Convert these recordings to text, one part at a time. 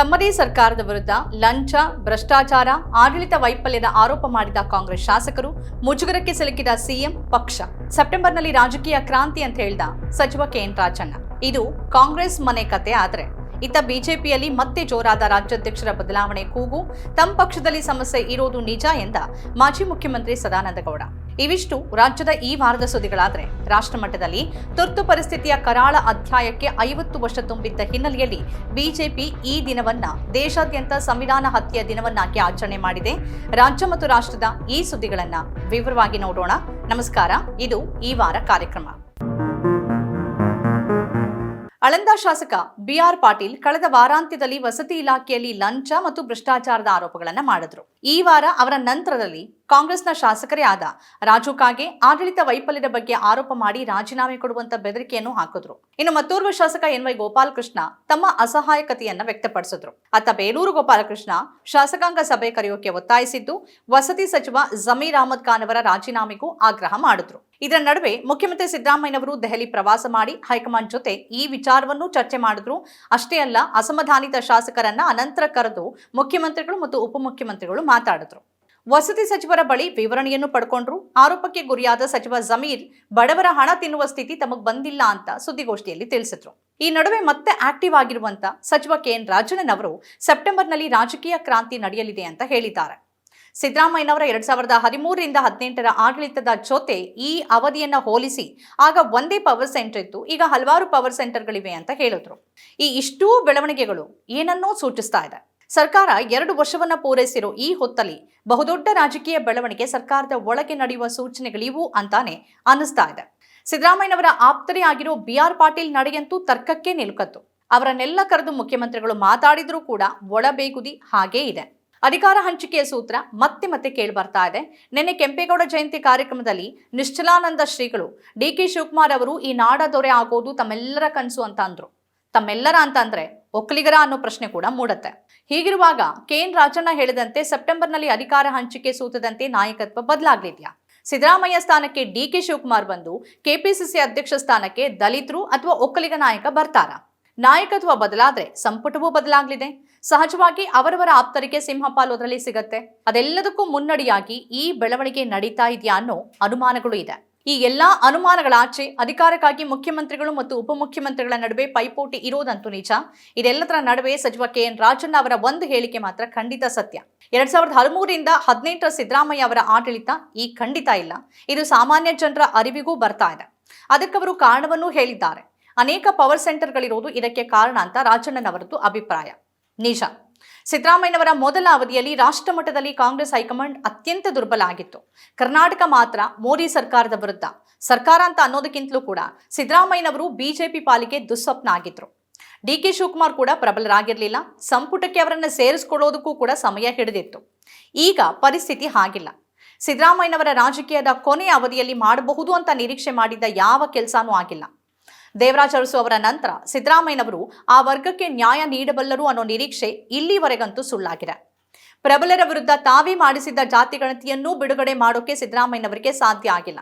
ತಮ್ಮದೇ ಸರ್ಕಾರದ ವಿರುದ್ಧ ಲಂಚ, ಭ್ರಷ್ಟಾಚಾರ, ಆಡಳಿತ ವೈಫಲ್ಯದ ಆರೋಪ ಮಾಡಿದ ಕಾಂಗ್ರೆಸ್ ಶಾಸಕರು ಮುಜುಗರಕ್ಕೆ ಸಿಲುಕಿದ ಸಿಎಂ ಪಕ್ಷ. ಸೆಪ್ಟೆಂಬರ್ನಲ್ಲಿ ರಾಜಕೀಯ ಕ್ರಾಂತಿ ಅಂತ ಹೇಳಿದ ಸಚಿವ ಕೆಎನ್ ರಾಜಣ್ಣ. ಇದು ಕಾಂಗ್ರೆಸ್ ಮನೆ ಕತೆ ಆದರೆ. ಇತ್ತ ಬಿಜೆಪಿಯಲ್ಲಿ ಮತ್ತೆ ಜೋರಾದ ರಾಜ್ಯಾಧ್ಯಕ್ಷರ ಬದಲಾವಣೆ ಕೂಗು. ತಮ್ಮ ಪಕ್ಷದಲ್ಲಿ ಸಮಸ್ಯೆ ಇರೋದು ನಿಜ ಎಂದ ಮಾಜಿ ಮುಖ್ಯಮಂತ್ರಿ ಸದಾನಂದ ಗೌಡ ಇವಿಷ್ಟು ರಾಜ್ಯದ ಈ ವಾರದ ಸುದ್ದಿಗಳಾದ್ರೆ. ರಾಷ್ಟ್ರ ಮಟ್ಟದಲ್ಲಿ ತುರ್ತು ಪರಿಸ್ಥಿತಿಯ ಕರಾಳ ಅಧ್ಯಾಯಕ್ಕೆ ಐವತ್ತು ವರ್ಷ ತುಂಬಿದ್ದ ಹಿನ್ನೆಲೆಯಲ್ಲಿ ಬಿಜೆಪಿ ಈ ದಿನವನ್ನ ದೇಶಾದ್ಯಂತ ಸಂವಿಧಾನ ಹತ್ಯೆಯ ದಿನವನ್ನಾಗಿ ಆಚರಣೆ ಮಾಡಿದೆ. ರಾಜ್ಯ ಮತ್ತು ರಾಷ್ಟ್ರದ ಈ ಸುದ್ದಿಗಳನ್ನ ವಿವರವಾಗಿ ನೋಡೋಣ. ನಮಸ್ಕಾರ, ಇದು ಈ ವಾರ ಕಾರ್ಯಕ್ರಮ. ಅಳಂದ ಶಾಸಕ ಬಿಆರ್ ಪಾಟೀಲ್ ಕಳೆದ ವಾರಾಂತ್ಯದಲ್ಲಿ ವಸತಿ ಇಲಾಖೆಯಲ್ಲಿ ಲಂಚ ಮತ್ತು ಭ್ರಷ್ಟಾಚಾರದ ಆರೋಪಗಳನ್ನು ಮಾಡಿದ್ರು. ಈ ವಾರ ಅವರ ನಂತರದಲ್ಲಿ ಕಾಂಗ್ರೆಸ್ನ ಶಾಸಕರೇ ಆದ ರಾಜು ಕಾಗೆ ಆಡಳಿತ ವೈಫಲ್ಯದ ಬಗ್ಗೆ ಆರೋಪ ಮಾಡಿ ರಾಜೀನಾಮೆ ಕೊಡುವಂತ ಬೆದರಿಕೆಯನ್ನು ಹಾಕಿದ್ರು. ಇನ್ನು ಮತ್ತೋರ್ವ ಶಾಸಕ ಎನ್ ವೈ ಗೋಪಾಲಕೃಷ್ಣ ತಮ್ಮ ಅಸಹಾಯಕತೆಯನ್ನ ವ್ಯಕ್ತಪಡಿಸಿದ್ರು. ಅತ್ತ ಬೇಲೂರು ಗೋಪಾಲಕೃಷ್ಣ ಶಾಸಕಾಂಗ ಸಭೆ ಕರೆಯೋಕೆ ಒತ್ತಾಯಿಸಿದ್ದು, ವಸತಿ ಸಚಿವ ಜಮೀರ್ ಅಹಮದ್ ಖಾನ್ ಅವರ ರಾಜೀನಾಮೆಗೂ ಆಗ್ರಹ ಮಾಡಿದ್ರು. ಇದರ ನಡುವೆ ಮುಖ್ಯಮಂತ್ರಿ ಸಿದ್ದರಾಮಯ್ಯನವರು ದೆಹಲಿ ಪ್ರವಾಸ ಮಾಡಿ ಹೈಕಮಾಂಡ್ ಜೊತೆ ಈ ವಿಚಾರವನ್ನು ಚರ್ಚೆ ಮಾಡಿದ್ರು. ಅಷ್ಟೇ ಅಲ್ಲ, ಅಸಮಾಧಾನಿತ ಶಾಸಕರನ್ನ ಅನಂತರ ಕರೆದು ಮುಖ್ಯಮಂತ್ರಿಗಳು ಮತ್ತು ಉಪಮುಖ್ಯಮಂತ್ರಿಗಳು ಮಾತಾಡಿದ್ರು. ವಸತಿ ಸಚಿವರ ಬಳಿ ವಿವರಣೆಯನ್ನು ಪಡ್ಕೊಂಡ್ರು. ಆರೋಪಕ್ಕೆ ಗುರಿಯಾದ ಸಚಿವ ಜಮೀರ್, ಬಡವರ ಹಣ ತಿನ್ನುವ ಸ್ಥಿತಿ ತಮಗ್ ಬಂದಿಲ್ಲ ಅಂತ ಸುದ್ದಿಗೋಷ್ಠಿಯಲ್ಲಿ ತಿಳಿಸಿದ್ರು. ಈ ನಡುವೆ ಮತ್ತೆ ಆಕ್ಟಿವ್ ಆಗಿರುವಂತ ಸಚಿವ ಕೆಎನ್ ರಾಜಣ್ಣನ್ ಅವರು ಸೆಪ್ಟೆಂಬರ್ನಲ್ಲಿ ರಾಜಕೀಯ ಕ್ರಾಂತಿ ನಡೆಯಲಿದೆ ಅಂತ ಹೇಳಿದ್ದಾರೆ. ಸಿದ್ದರಾಮಯ್ಯನವರ ಎರಡ್ ಸಾವಿರದ ಹದಿಮೂರರಿಂದ ಹದಿನೆಂಟರ ಆಡಳಿತದ ಜೊತೆ ಈ ಅವಧಿಯನ್ನ ಹೋಲಿಸಿ ಆಗ ಒಂದೇ ಪವರ್ ಸೆಂಟರ್ ಇತ್ತು, ಈಗ ಹಲವಾರು ಪವರ್ ಸೆಂಟರ್ಗಳಿವೆ ಅಂತ ಹೇಳಿದ್ರು. ಈ ಇಷ್ಟೂ ಬೆಳವಣಿಗೆಗಳು ಏನನ್ನೋ ಸೂಚಿಸ್ತಾ ಇದೆ. ಸರ್ಕಾರ ಎರಡು ವರ್ಷವನ್ನ ಪೂರೈಸಿರೋ ಈ ಹೊತ್ತಲ್ಲಿ ಬಹುದೊಡ್ಡ ರಾಜಕೀಯ ಬೆಳವಣಿಗೆ ಸರ್ಕಾರದ ಒಳಗೆ ನಡೆಯುವ ಸೂಚನೆಗಳಿವು ಅಂತಾನೆ ಅನ್ನಿಸ್ತಾ ಇದೆ. ಸಿದ್ದರಾಮಯ್ಯನವರ ಆಪ್ತರೇ ಆಗಿರೋ ಬಿ ಆರ್ ಪಾಟೀಲ್ ನಡೆಯಂತೂ ತರ್ಕಕ್ಕೆ ನಿಲುಕತ್ತು. ಅವರನ್ನೆಲ್ಲ ಕರೆದು ಮುಖ್ಯಮಂತ್ರಿಗಳು ಮಾತಾಡಿದ್ರೂ ಕೂಡ ಒಳಬೇಗುದಿ ಹಾಗೇ ಇದೆ. ಅಧಿಕಾರ ಹಂಚಿಕೆಯ ಸೂತ್ರ ಮತ್ತೆ ಮತ್ತೆ ಕೇಳಿ ಬರ್ತಾ ಇದೆ. ನಿನ್ನೆ ಕೆಂಪೇಗೌಡ ಜಯಂತಿ ಕಾರ್ಯಕ್ರಮದಲ್ಲಿ ನಿಶ್ಚಲಾನಂದ ಶ್ರೀಗಳು ಡಿ ಕೆ ಶಿವಕುಮಾರ್ ಅವರು ಈ ನಾಡ ದೊರೆ ಆಗೋದು ತಮ್ಮೆಲ್ಲರ ಕನಸು ಅಂತ ಅಂದ್ರು. ತಮ್ಮೆಲ್ಲರ ಅಂತ ಅಂದ್ರೆ ಒಕ್ಕಲಿಗರ ಅನ್ನೋ ಪ್ರಶ್ನೆ ಕೂಡ ಮೂಡತ್ತೆ. ಹೀಗಿರುವಾಗ ಕೆಎನ್ ರಾಜಣ್ಣ ಹೇಳಿದಂತೆ ಸೆಪ್ಟೆಂಬರ್ನಲ್ಲಿ ಅಧಿಕಾರ ಹಂಚಿಕೆ ಸೂತದಂತೆ ನಾಯಕತ್ವ ಬದಲಾಗಲಿದೆಯಾ? ಸಿದ್ದರಾಮಯ್ಯ ಸ್ಥಾನಕ್ಕೆ ಡಿ ಕೆ ಶಿವಕುಮಾರ್ ಬಂದು ಕೆಪಿಸಿಸಿ ಅಧ್ಯಕ್ಷ ಸ್ಥಾನಕ್ಕೆ ದಲಿತರು ಅಥವಾ ಒಕ್ಕಲಿಗ ನಾಯಕ ಬರ್ತಾರಾ? ನಾಯಕತ್ವ ಬದಲಾದ್ರೆ ಸಂಪುಟವೂ ಬದಲಾಗಲಿದೆ. ಸಹಜವಾಗಿ ಅವರವರ ಆಪ್ತರಿಗೆ ಸಿಂಹಪಾಲು ಅದರಲ್ಲಿ ಸಿಗತ್ತೆ. ಅದೆಲ್ಲದಕ್ಕೂ ಮುನ್ನಡಿಯಾಗಿ ಈ ಬೆಳವಣಿಗೆ ನಡೀತಾ ಇದೆಯಾ ಅನ್ನೋ ಅನುಮಾನಗಳು ಇದೆ. ಈ ಎಲ್ಲಾ ಅನುಮಾನಗಳಾಚೆ ಅಧಿಕಾರಕ್ಕಾಗಿ ಮುಖ್ಯಮಂತ್ರಿಗಳು ಮತ್ತು ಉಪಮುಖ್ಯಮಂತ್ರಿಗಳ ನಡುವೆ ಪೈಪೋಟಿ ಇರೋದಂತೂ ನಿಜ. ಇದೆಲ್ಲದರ ನಡುವೆ ಸಚಿವ ಕೆ ಎನ್ ರಾಜಣ್ಣ ಅವರ ಒಂದು ಹೇಳಿಕೆ ಮಾತ್ರ ಖಂಡಿತ ಸತ್ಯ. ಎರಡ್ ಸಾವಿರದ ಹದಿಮೂರಿಂದ ಹದಿನೆಂಟರ ಸಿದ್ದರಾಮಯ್ಯ ಅವರ ಆಡಳಿತ ಈ ಖಂಡಿತ ಇಲ್ಲ. ಇದು ಸಾಮಾನ್ಯ ಜನರ ಅರಿವಿಗೂ ಬರ್ತಾ ಇದೆ. ಅದಕ್ಕವರು ಕಾರಣವನ್ನೂ ಹೇಳಿದ್ದಾರೆ. ಅನೇಕ ಪವರ್ ಸೆಂಟರ್ಗಳಿರೋದು ಇದಕ್ಕೆ ಕಾರಣ ಅಂತ ರಾಜಣ್ಣನವರದ್ದು ಅಭಿಪ್ರಾಯ. ನಿಜ. ಸಿದ್ದರಾಮಯ್ಯನವರ ಮೊದಲ ಅವಧಿಯಲ್ಲಿ ರಾಷ್ಟ್ರ ಮಟ್ಟದಲ್ಲಿ ಕಾಂಗ್ರೆಸ್ ಹೈಕಮಾಂಡ್ ಅತ್ಯಂತ ದುರ್ಬಲ ಆಗಿತ್ತು. ಕರ್ನಾಟಕ ಮಾತ್ರ ಮೋದಿ ಸರ್ಕಾರದ ವಿರುದ್ಧ. ಸರ್ಕಾರ ಅಂತ ಅನ್ನೋದಕ್ಕಿಂತಲೂ ಕೂಡ ಸಿದ್ದರಾಮಯ್ಯನವರು ಬಿಜೆಪಿ ಪಾಲಿಗೆ ದುಸ್ವಪ್ನ ಆಗಿದ್ರು ಡಿ ಕೆ ಶಿವಕುಮಾರ್ ಕೂಡ ಪ್ರಬಲರಾಗಿರಲಿಲ್ಲ. ಸಂಪುಟಕ್ಕೆ ಅವರನ್ನು ಸೇರಿಸಿಕೊಳ್ಳೋದಕ್ಕೂ ಕೂಡ ಸಮಯ ಹಿಡಿದಿತ್ತು. ಈಗ ಪರಿಸ್ಥಿತಿ ಹಾಗಿಲ್ಲ. ಸಿದ್ದರಾಮಯ್ಯನವರ ರಾಜಕೀಯದ ಕೊನೆಯ ಅವಧಿಯಲ್ಲಿ ಮಾಡಬಹುದು ಅಂತ ನಿರೀಕ್ಷೆ ಮಾಡಿದ್ದ ಯಾವ ಕೆಲಸನೂ ಆಗಿಲ್ಲ. ದೇವರಾಜ ಅರಸು ಅವರ ನಂತರ ಸಿದ್ದರಾಮಯ್ಯನವರು ಆ ವರ್ಗಕ್ಕೆ ನ್ಯಾಯ ನೀಡಬಲ್ಲರು ಅನ್ನೋ ನಿರೀಕ್ಷೆ ಇಲ್ಲಿವರೆಗಂತೂ ಸುಳ್ಳಾಗಿದೆ. ಪ್ರಬಲರ ವಿರುದ್ಧ ತಾವೇ ಮಾಡಿಸಿದ್ದ ಜಾತಿ ಗಣತಿಯನ್ನೂ ಬಿಡುಗಡೆ ಮಾಡೋಕೆ ಸಿದ್ದರಾಮಯ್ಯನವರಿಗೆ ಸಾಧ್ಯ ಆಗಿಲ್ಲ.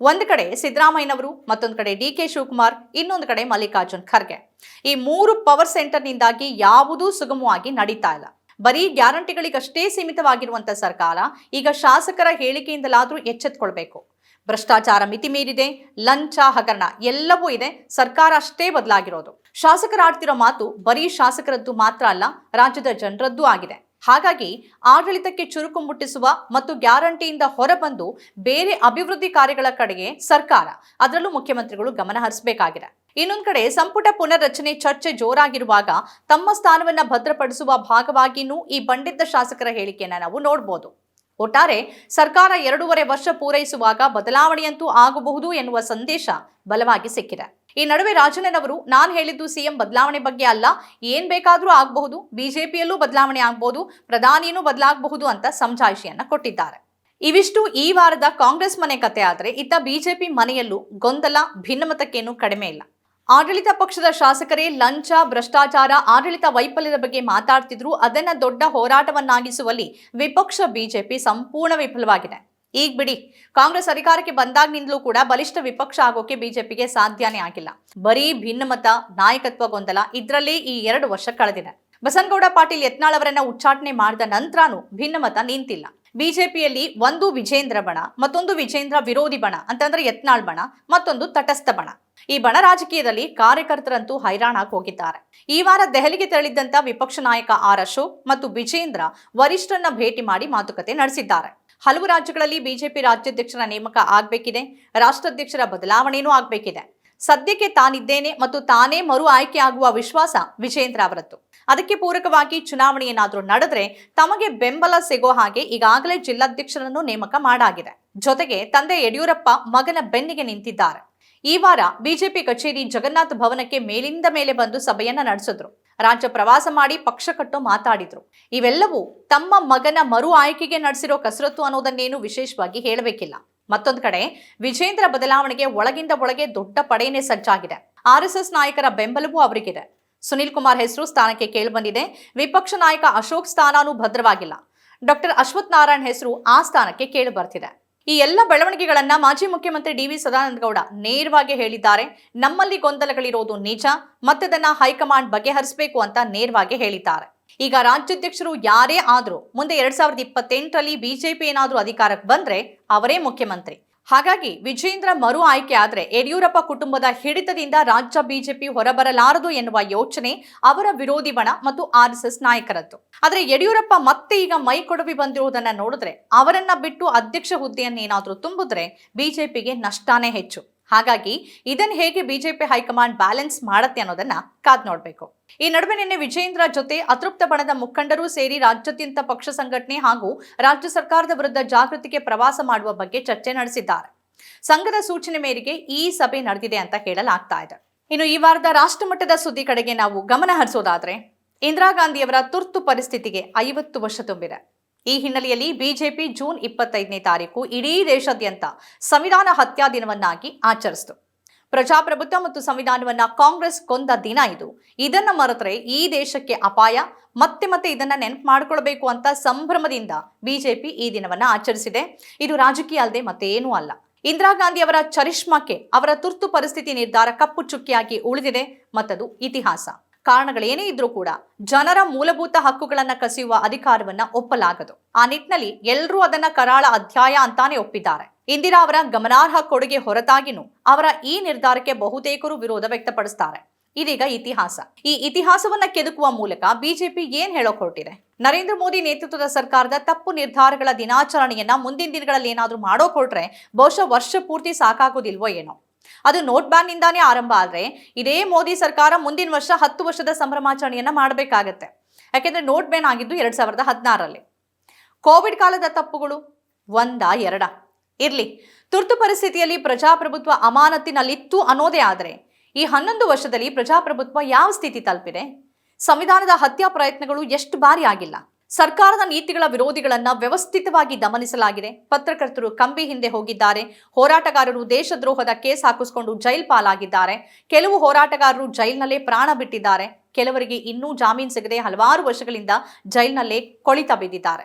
ಒಂದು ಕಡೆ ಸಿದ್ದರಾಮಯ್ಯನವರು, ಮತ್ತೊಂದು ಕಡೆ ಡಿ ಕೆ ಶಿವಕುಮಾರ್, ಇನ್ನೊಂದು ಕಡೆ ಮಲ್ಲಿಕಾರ್ಜುನ್ ಖರ್ಗೆ. ಈ ಮೂರು ಪವರ್ ಸೆಂಟರ್ನಿಂದಾಗಿ ಯಾವುದೂ ಸುಗಮವಾಗಿ ನಡೀತಾ ಇಲ್ಲ. ಬರೀ ಗ್ಯಾರಂಟಿಗಳಿಗಷ್ಟೇ ಸೀಮಿತವಾಗಿರುವಂತ ಸರ್ಕಾರ ಈಗ ಶಾಸಕರ ಹೇಳಿಕೆಯಿಂದಲಾದರೂ ಎಚ್ಚೆತ್ಕೊಳ್ಬೇಕು. ಭ್ರಷ್ಟಾಚಾರ ಮಿತಿ ಮೀರಿದೆ, ಲಂಚ, ಹಗರಣ ಎಲ್ಲವೂ ಇದೆ. ಸರ್ಕಾರ ಅಷ್ಟೇ ಬದಲಾಗಿರೋದು. ಶಾಸಕರಾಡ್ತಿರೋ ಮಾತು ಬರೀ ಶಾಸಕರದ್ದು ಮಾತ್ರ ಅಲ್ಲ, ರಾಜ್ಯದ ಜನರದ್ದೂ ಆಗಿದೆ. ಹಾಗಾಗಿ ಆಡಳಿತಕ್ಕೆ ಚುರುಕು ಮುಟ್ಟಿಸುವ ಮತ್ತು ಗ್ಯಾರಂಟಿಯಿಂದ ಹೊರಬಂದು ಬೇರೆ ಅಭಿವೃದ್ಧಿ ಕಾರ್ಯಗಳ ಕಡೆಗೆ ಸರ್ಕಾರ, ಅದರಲ್ಲೂ ಮುಖ್ಯಮಂತ್ರಿಗಳು ಗಮನ ಹರಿಸಬೇಕಾಗಿದೆ. ಇನ್ನೊಂದು ಕಡೆ ಸಂಪುಟ ಪುನರ್ರಚನೆ ಚರ್ಚೆ ಜೋರಾಗಿರುವಾಗ ತಮ್ಮ ಸ್ಥಾನವನ್ನ ಭದ್ರಪಡಿಸುವ ಭಾಗವಾಗಿಯೂ ಈ ಬಂಡಿದ್ದ ಶಾಸಕರ ಹೇಳಿಕೆಯನ್ನ ನಾವು ನೋಡಬಹುದು ಒಟ್ಟಾರೆ ಸರ್ಕಾರ ಎರಡೂವರೆ ವರ್ಷ ಪೂರೈಸುವಾಗ ಬದಲಾವಣೆಯಂತೂ ಆಗಬಹುದು ಎನ್ನುವ ಸಂದೇಶ ಬಲವಾಗಿ ಸಿಕ್ಕಿದೆ. ಈ ನಡುವೆ ರಾಜಣ್ಣನವರು, ನಾನು ಹೇಳಿದ್ದು ಸಿಎಂ ಬದಲಾವಣೆ ಬಗ್ಗೆ ಅಲ್ಲ, ಏನ್ ಬೇಕಾದರೂ ಆಗಬಹುದು, ಬಿಜೆಪಿಯಲ್ಲೂ ಬದಲಾವಣೆ ಆಗಬಹುದು ಪ್ರಧಾನಿಯನ್ನೂ ಬದಲಾಗಬಹುದು ಅಂತ ಸಮಜಾಯಿಷಿಯನ್ನ ಕೊಟ್ಟಿದ್ದಾರೆ. ಇವಿಷ್ಟು ಈ ವಾರದ ಕಾಂಗ್ರೆಸ್ ಮನೆ ಕತೆ ಆದರೆ ಇತ್ತ ಬಿಜೆಪಿ ಮನೆಯಲ್ಲೂ ಗೊಂದಲ, ಭಿನ್ನಮತಕ್ಕೇನು ಕಡಿಮೆ ಇಲ್ಲ. ಆಡಳಿತ ಪಕ್ಷದ ಶಾಸಕರೇ ಲಂಚ, ಭ್ರಷ್ಟಾಚಾರ, ಆಡಳಿತ ವೈಫಲ್ಯದ ಬಗ್ಗೆ ಮಾತಾಡ್ತಿದ್ರು. ಅದನ್ನ ದೊಡ್ಡ ಹೋರಾಟವನ್ನಾಗಿಸುವಲ್ಲಿ ವಿಪಕ್ಷ ಬಿಜೆಪಿ ಸಂಪೂರ್ಣ ವಿಫಲವಾಗಿದೆ. ಈಗ ಬಿಡಿ, ಕಾಂಗ್ರೆಸ್ ಅಧಿಕಾರಕ್ಕೆ ಬಂದಾಗಿನಿಂದಲೂ ಕೂಡ ಬಲಿಷ್ಠ ವಿಪಕ್ಷ ಆಗೋಕೆ ಬಿಜೆಪಿಗೆ ಸಾಧ್ಯನೇ ಆಗಿಲ್ಲ. ಬರೀ ಭಿನ್ನಮತ, ನಾಯಕತ್ವ ಗೊಂದಲ ಇದ್ರಲ್ಲೇ ಈ ಎರಡು ವರ್ಷ ಕಳೆದಿದೆ. ಬಸನಗೌಡ ಪಾಟೀಲ್ ಯತ್ನಾಳ್ ಅವರನ್ನ ಉಚ್ಚಾಟನೆ ಮಾಡಿದ ನಂತರನೂ ಭಿನ್ನಮತ ನಿಂತಿಲ್ಲ. ಬಿಜೆಪಿಯಲ್ಲಿ ಒಂದು ವಿಜೇಂದ್ರ ಬಣ, ಮತ್ತೊಂದು ವಿಜೇಂದ್ರ ವಿರೋಧಿ ಬಣ, ಅಂತಂದ್ರೆ ಯತ್ನಾಳ್ ಬಣ, ಮತ್ತೊಂದು ತಟಸ್ಥ ಬಣ. ಈ ಬಣ ರಾಜಕೀಯದಲ್ಲಿ ಕಾರ್ಯಕರ್ತರಂತೂ ಹೈರಾಣಾಗಿ ಹೋಗಿದ್ದಾರೆ. ಈ ವಾರ ದೆಹಲಿಗೆ ತೆರಳಿದ್ದಂತ ವಿಪಕ್ಷ ನಾಯಕ ಆರ್ ಅಶೋಕ್ ಮತ್ತು ವಿಜೇಂದ್ರ ವರಿಷ್ಠರನ್ನ ಭೇಟಿ ಮಾಡಿ ಮಾತುಕತೆ ನಡೆಸಿದ್ದಾರೆ. ಹಲವು ರಾಜ್ಯಗಳಲ್ಲಿ ಬಿಜೆಪಿ ರಾಜ್ಯಾಧ್ಯಕ್ಷರ ನೇಮಕ ಆಗಬೇಕಿದೆ. ರಾಷ್ಟ್ರಾಧ್ಯಕ್ಷರ ಬದಲಾವಣೆಯೂ ಆಗಬೇಕಿದೆ. ಸದ್ಯಕ್ಕೆ ತಾನಿದ್ದೇನೆ ಮತ್ತು ತಾನೇ ಮರು ಆಯ್ಕೆ ಆಗುವ ವಿಶ್ವಾಸ ವಿಜೇಂದ್ರ ಅವರದ್ದು. ಅದಕ್ಕೆ ಪೂರಕವಾಗಿ ಚುನಾವಣೆ ಏನಾದರೂ ನಡೆದ್ರೆ ತಮಗೆ ಬೆಂಬಲ ಸಿಗೋ ಹಾಗೆ ಈಗಾಗಲೇ ಜಿಲ್ಲಾಧ್ಯಕ್ಷರನ್ನು ನೇಮಕ ಮಾಡಾಗಿದೆ. ಜೊತೆಗೆ ತಂದೆ ಯಡಿಯೂರಪ್ಪ ಮಗನ ಬೆನ್ನಿಗೆ ನಿಂತಿದ್ದಾರೆ. ಈ ವಾರ ಬಿಜೆಪಿ ಕಚೇರಿ ಜಗನ್ನಾಥ ಭವನಕ್ಕೆ ಮೇಲಿಂದ ಮೇಲೆ ಬಂದು ಸಭೆಯನ್ನ ನಡೆಸಿದ್ರು. ರಾಜ್ಯ ಪ್ರವಾಸ ಮಾಡಿ ಪಕ್ಷ ಕಟ್ಟು ಮಾತಾಡಿದ್ರು. ಇವೆಲ್ಲವೂ ತಮ್ಮ ಮಗನ ಮರು ಆಯ್ಕೆಗೆ ನಡೆಸಿರೋ ಕಸರತ್ತು ಅನ್ನೋದನ್ನೇನು ವಿಶೇಷವಾಗಿ ಹೇಳಬೇಕಿಲ್ಲ. ಮತ್ತೊಂದು ಕಡೆ, ವಿಜೇಂದ್ರ ಬದಲಾವಣೆಗೆ ಒಳಗಿಂದ ಒಳಗೆ ದೊಡ್ಡ ಪಡೆಯೇ ಸಜ್ಜಾಗಿದೆ. ಆರ್ಎಸ್ಎಸ್ ನಾಯಕರ ಬೆಂಬಲವೂ ಅವರಿಗಿದೆ. ಸುನೀಲ್ ಕುಮಾರ್ ಹೆಸರು ಸ್ಥಾನಕ್ಕೆ ಕೇಳಿಬಂದಿದೆ. ವಿಪಕ್ಷ ನಾಯಕ ಅಶೋಕ್ ಸ್ಥಾನನೂ ಭದ್ರವಾಗಿಲ್ಲ. ಡಾಕ್ಟರ್ ಅಶ್ವಥ್ ನಾರಾಯಣ್ ಹೆಸರು ಆ ಸ್ಥಾನಕ್ಕೆ ಕೇಳಿ ಬರ್ತಿದೆ ಈ ಎಲ್ಲ ಬೆಳವಣಿಗೆಗಳನ್ನ ಮಾಜಿ ಮುಖ್ಯಮಂತ್ರಿ ಡಿ ವಿ ಸದಾನಂದ ಗೌಡ ನೇರವಾಗಿ ಹೇಳಿದ್ದಾರೆ. ನಮ್ಮಲ್ಲಿ ಗೊಂದಲಗಳಿರೋದು ನಿಜ, ಮತ್ತದನ್ನ ಹೈಕಮಾಂಡ್ ಬಗೆಹರಿಸಬೇಕು ಅಂತ ನೇರವಾಗಿ ಹೇಳಿದ್ದಾರೆ. ಈಗ ರಾಜ್ಯಾಧ್ಯಕ್ಷರು ಯಾರೇ ಆದರೂ ಮುಂದೆ ಎರಡ್ ಸಾವಿರದ ಇಪ್ಪತ್ತೆಂಟರಲ್ಲಿ ಬಿಜೆಪಿ ಏನಾದರೂ ಅಧಿಕಾರಕ್ಕೆ ಬಂದ್ರೆ ಅವರೇ ಮುಖ್ಯಮಂತ್ರಿ. ಹಾಗಾಗಿ ವಿಜೇಂದ್ರ ಮರು ಆಯ್ಕೆ ಆದರೆ ಯಡಿಯೂರಪ್ಪ ಕುಟುಂಬದ ಹಿಡಿತದಿಂದ ರಾಜ್ಯ ಬಿಜೆಪಿ ಹೊರಬರಲಾರದು ಎನ್ನುವ ಯೋಚನೆ ಅವರ ವಿರೋಧಿ ಬಣ ಮತ್ತು ಆರ್ಎಸ್ಎಸ್ ನಾಯಕರದ್ದು. ಆದರೆ ಯಡಿಯೂರಪ್ಪ ಮತ್ತೆ ಈಗ ಮೈ ಕೊಡವಿ ಬಂದಿರುವುದನ್ನ ನೋಡಿದ್ರೆ ಅವರನ್ನ ಬಿಟ್ಟು ಅಧ್ಯಕ್ಷ ಹುದ್ದೆಯನ್ನೇನಾದರೂ ತುಂಬಿದ್ರೆ ಬಿಜೆಪಿಗೆ ನಷ್ಟಾನೇ ಹೆಚ್ಚು. ಹಾಗಾಗಿ ಇದನ್ನ ಹೇಗೆ ಬಿಜೆಪಿ ಹೈಕಮಾಂಡ್ ಬ್ಯಾಲೆನ್ಸ್ ಮಾಡತ್ತೆ ಅನ್ನೋದನ್ನ ಕಾದ್ ನೋಡಬೇಕು. ಈ ನಡುವೆ ನಿನ್ನೆ ವಿಜಯೇಂದ್ರ ಜೊತೆ ಅತೃಪ್ತ ಬಣದ ಮುಖಂಡರು ಸೇರಿ ರಾಜ್ಯಾದ್ಯಂತ ಪಕ್ಷ ಸಂಘಟನೆ ಹಾಗೂ ರಾಜ್ಯ ಸರ್ಕಾರದ ವಿರುದ್ಧ ಜಾಗೃತಿಗೆ ಪ್ರವಾಸ ಮಾಡುವ ಬಗ್ಗೆ ಚರ್ಚೆ ನಡೆಸಿದ್ದಾರೆ. ಸಂಘದ ಸೂಚನೆ ಮೇರೆಗೆ ಈ ಸಭೆ ನಡೆದಿದೆ ಅಂತ ಹೇಳಲಾಗ್ತಾ ಇದೆ. ಇನ್ನು ಈ ವಾರದ ರಾಷ್ಟ್ರಮಟ್ಟದ ಸುದ್ದಿ ಕಡೆಗೆ ನಾವು ಗಮನ ಹರಿಸೋದಾದ್ರೆ ಇಂದಿರಾ ಗಾಂಧಿಯವರ ತುರ್ತು ಪರಿಸ್ಥಿತಿಗೆ ಐವತ್ತು ವರ್ಷ ತುಂಬಿದೆ. ಈ ಹಿನ್ನೆಲೆಯಲ್ಲಿ ಬಿಜೆಪಿ ಜೂನ್ ಇಪ್ಪತ್ತೈದನೇ ತಾರೀಕು ಇಡೀ ದೇಶಾದ್ಯಂತ ಸಂವಿಧಾನ ಹತ್ಯಾ ದಿನವನ್ನಾಗಿ ಆಚರಿಸಿತು. ಪ್ರಜಾಪ್ರಭುತ್ವ ಮತ್ತು ಸಂವಿಧಾನವನ್ನ ಕಾಂಗ್ರೆಸ್ ಕೊಂದ ದಿನ ಇದು. ಇದನ್ನ ಮರೆತರೆ ಈ ದೇಶಕ್ಕೆ ಅಪಾಯ. ಮತ್ತೆ ಮತ್ತೆ ಇದನ್ನ ನೆನಪು ಮಾಡ್ಕೊಳ್ಬೇಕು ಅಂತ ಸಂಭ್ರಮದಿಂದ ಬಿಜೆಪಿ ಈ ದಿನವನ್ನ ಆಚರಿಸಿದೆ. ಇದು ರಾಜಕೀಯ ಅಲ್ಲದೆ ಮತ್ತೇನೂ ಅಲ್ಲ. ಇಂದಿರಾ ಗಾಂಧಿ ಅವರ ಚರಿಷ್ಮಾಕ್ಕೆ ಅವರ ತುರ್ತು ಪರಿಸ್ಥಿತಿ ನಿರ್ಧಾರ ಕಪ್ಪು ಚುಕ್ಕಿಯಾಗಿ ಉಳಿದಿದೆ. ಮತ್ತದು ಇತಿಹಾಸ. ಕಾರಣಗಳೇನೇ ಇದ್ರೂ ಕೂಡ ಜನರ ಮೂಲಭೂತ ಹಕ್ಕುಗಳನ್ನ ಕಸಿಯುವ ಅಧಿಕಾರವನ್ನ ಒಪ್ಪಲಾಗದು. ಆ ನಿಟ್ಟಿನಲ್ಲಿ ಎಲ್ಲರೂ ಅದನ್ನ ಕರಾಳ ಅಧ್ಯಾಯ ಅಂತಾನೆ ಒಪ್ಪಿದ್ದಾರೆ. ಇಂದಿರಾ ಅವರ ಗಮನಾರ್ಹ ಕೊಡುಗೆ ಹೊರತಾಗಿನೂ ಅವರ ಈ ನಿರ್ಧಾರಕ್ಕೆ ಬಹುತೇಕರು ವಿರೋಧ ವ್ಯಕ್ತಪಡಿಸ್ತಾರೆ. ಇದೀಗ ಇತಿಹಾಸ. ಈ ಇತಿಹಾಸವನ್ನ ಕೆದಕುವ ಮೂಲಕ ಬಿಜೆಪಿ ಏನ್ ಹೇಳೋಕ್ ಹೊರಟಿದೆ? ನರೇಂದ್ರ ಮೋದಿ ನೇತೃತ್ವದ ಸರ್ಕಾರದ ತಪ್ಪು ನಿರ್ಧಾರಗಳ ದಿನಾಚರಣೆಯನ್ನ ಮುಂದಿನ ದಿನಗಳಲ್ಲಿ ಏನಾದ್ರೂ ಮಾಡೋ ಹೊರಟ್ರೆ ಬಹುಶಃ ವರ್ಷ ಪೂರ್ತಿ ಸಾಕಾಗೋದಿಲ್ವೋ ಏನೋ. ಅದು ನೋಟ್ ಬ್ಯಾನ್ ನಿಂದಾನೇ ಆರಂಭ ಆದರೆ ಇದೇ ಮೋದಿ ಸರ್ಕಾರ ಮುಂದಿನ ವರ್ಷ ಹತ್ತು ವರ್ಷದ ಸಂಭ್ರಮಾಚರಣೆಯನ್ನ ಮಾಡಬೇಕಾಗತ್ತೆ. ಯಾಕೆಂದ್ರೆ ನೋಟ್ ಬ್ಯಾನ್ ಆಗಿದ್ದು ಎರಡ್ ಸಾವಿರದ ಹದಿನಾರರಲ್ಲಿ. ಕೋವಿಡ್ ಕಾಲದ ತಪ್ಪುಗಳು ಒಂದ ಎರಡ? ಇರ್ಲಿ. ತುರ್ತು ಪರಿಸ್ಥಿತಿಯಲ್ಲಿ ಪ್ರಜಾಪ್ರಭುತ್ವ ಅಮಾನತಿನಲ್ಲಿತ್ತು ಅನ್ನೋದೇ ಆದರೆ ಈ ಹನ್ನೊಂದು ವರ್ಷದಲ್ಲಿ ಪ್ರಜಾಪ್ರಭುತ್ವ ಯಾವ ಸ್ಥಿತಿ ತಲುಪಿದೆ? ಸಂವಿಧಾನದ ಹತ್ಯಾ ಪ್ರಯತ್ನಗಳು ಎಷ್ಟು ಬಾರಿ ಆಗಿಲ್ಲ? ಸರ್ಕಾರದ ನೀತಿಗಳ ವಿರೋಧಿಗಳನ್ನ ವ್ಯವಸ್ಥಿತವಾಗಿ ದಮನಿಸಲಾಗಿದೆ. ಪತ್ರಕರ್ತರು ಕಂಬಿ ಹಿಂದೆ ಹೋಗಿದ್ದಾರೆ. ಹೋರಾಟಗಾರರು ದೇಶದ್ರೋಹದ ಕೇಸ್ ಹಾಕಿಸಿಕೊಂಡು ಜೈಲ್ ಪಾಲಾಗಿದ್ದಾರೆ. ಕೆಲವು ಹೋರಾಟಗಾರರು ಜೈಲ್ನಲ್ಲೇ ಪ್ರಾಣ ಬಿಟ್ಟಿದ್ದಾರೆ. ಕೆಲವರಿಗೆ ಇನ್ನೂ ಜಾಮೀನು ಸಿಗದೆ ಹಲವಾರು ವರ್ಷಗಳಿಂದ ಜೈಲ್ನಲ್ಲೇ ಕೊಳಿತ ಬಿದ್ದಿದ್ದಾರೆ.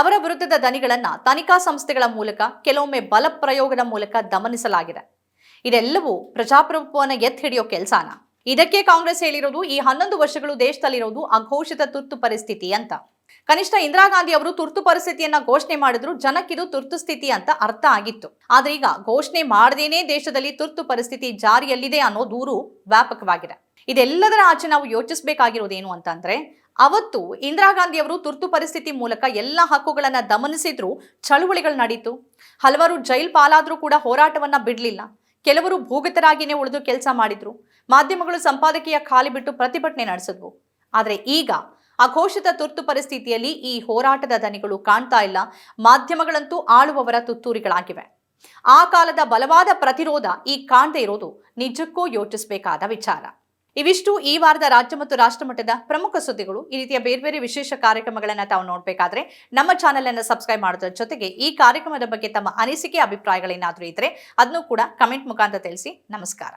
ಅವರ ವಿರುದ್ಧದ ದನಿಗಳನ್ನ ತನಿಖಾ ಸಂಸ್ಥೆಗಳ ಮೂಲಕ ಕೆಲವೊಮ್ಮೆ ಬಲ ಪ್ರಯೋಗದ ಮೂಲಕ ದಮನಿಸಲಾಗಿದೆ. ಇದೆಲ್ಲವೂ ಪ್ರಜಾಪ್ರಭುತ್ವವನ್ನು ಎತ್ತಿ ಹಿಡಿಯೋ ಕೆಲಸನ. ಇದಕ್ಕೆ ಕಾಂಗ್ರೆಸ್ ಹೇಳಿರೋದು ಈ ಹನ್ನೊಂದು ವರ್ಷಗಳು ದೇಶದಲ್ಲಿರೋದು ಅಘೋಷಿತ ತುರ್ತು ಪರಿಸ್ಥಿತಿ ಅಂತ. ಕನಿಷ್ಠ ಇಂದಿರಾ ಗಾಂಧಿ ಅವರು ತುರ್ತು ಪರಿಸ್ಥಿತಿಯನ್ನ ಘೋಷಣೆ ಮಾಡಿದ್ರು ಜನಕ್ಕಿದು ತುರ್ತು ಸ್ಥಿತಿ ಅಂತ ಅರ್ಥ ಆಗಿತ್ತು. ಆದ್ರೆ ಈಗ ಘೋಷಣೆ ಮಾಡದೇನೆ ದೇಶದಲ್ಲಿ ತುರ್ತು ಪರಿಸ್ಥಿತಿ ಜಾರಿಯಲ್ಲಿದೆ ಅನ್ನೋ ದೂರು ವ್ಯಾಪಕವಾಗಿದೆ. ಇದೆಲ್ಲದರ ಆಚೆ ನಾವು ಯೋಚಿಸಬೇಕಾಗಿರೋದೇನು ಅಂತಂದ್ರೆ, ಅವತ್ತು ಇಂದಿರಾ ಗಾಂಧಿ ಅವರು ತುರ್ತು ಪರಿಸ್ಥಿತಿ ಮೂಲಕ ಎಲ್ಲ ಹಕ್ಕುಗಳನ್ನ ದಮನಿಸಿದ್ರು, ಚಳುವಳಿಗಳು ನಡೀತು. ಹಲವರು ಜೈಲ್ ಪಾಲಾದ್ರೂ ಕೂಡ ಹೋರಾಟವನ್ನ ಬಿಡ್ಲಿಲ್ಲ. ಕೆಲವರು ಭೂಗತರಾಗಿನೇ ಉಳಿದು ಕೆಲಸ ಮಾಡಿದ್ರು. ಮಾಧ್ಯಮಗಳು ಸಂಪಾದಕೀಯ ಖಾಲಿ ಬಿಟ್ಟು ಪ್ರತಿಭಟನೆ ನಡೆಸಿದ್ವು. ಆದರೆ ಈಗ ಅಘೋಷಿತ ತುರ್ತು ಪರಿಸ್ಥಿತಿಯಲ್ಲಿ ಈ ಹೋರಾಟದ ದನಿಗಳು ಕಾಣ್ತಾ ಇಲ್ಲ. ಮಾಧ್ಯಮಗಳಂತೂ ಆಳುವವರ ತುತ್ತೂರಿಗಳಾಗಿವೆ. ಆ ಕಾಲದ ಬಲವಾದ ಪ್ರತಿರೋಧ ಈ ಕಾಣದೇ ಇರೋದು ನಿಜಕ್ಕೂ ಯೋಚಿಸಬೇಕಾದ ವಿಚಾರ. ಇವಿಷ್ಟು ಈ ವಾರದ ರಾಜ್ಯ ಮತ್ತು ರಾಷ್ಟ್ರ ಮಟ್ಟದ ಪ್ರಮುಖ ಸುದ್ದಿಗಳು. ಈ ರೀತಿಯ ಬೇರೆ ಬೇರೆ ವಿಶೇಷ ಕಾರ್ಯಕ್ರಮಗಳನ್ನ ತಾವು ನೋಡಬೇಕಾದ್ರೆ ನಮ್ಮ ಚಾನೆಲ್ ಅನ್ನು ಸಬ್ಸ್ಕ್ರೈಬ್ ಮಾಡೋದ್ರ ಜೊತೆಗೆ ಈ ಕಾರ್ಯಕ್ರಮದ ಬಗ್ಗೆ ತಮ್ಮ ಅನಿಸಿಕೆ, ಅಭಿಪ್ರಾಯಗಳೇನಾದರೂ ಇದ್ರೆ ಅದನ್ನು ಕೂಡ ಕಮೆಂಟ್ ಮುಖಾಂತರ ತಿಳಿಸಿ. ನಮಸ್ಕಾರ.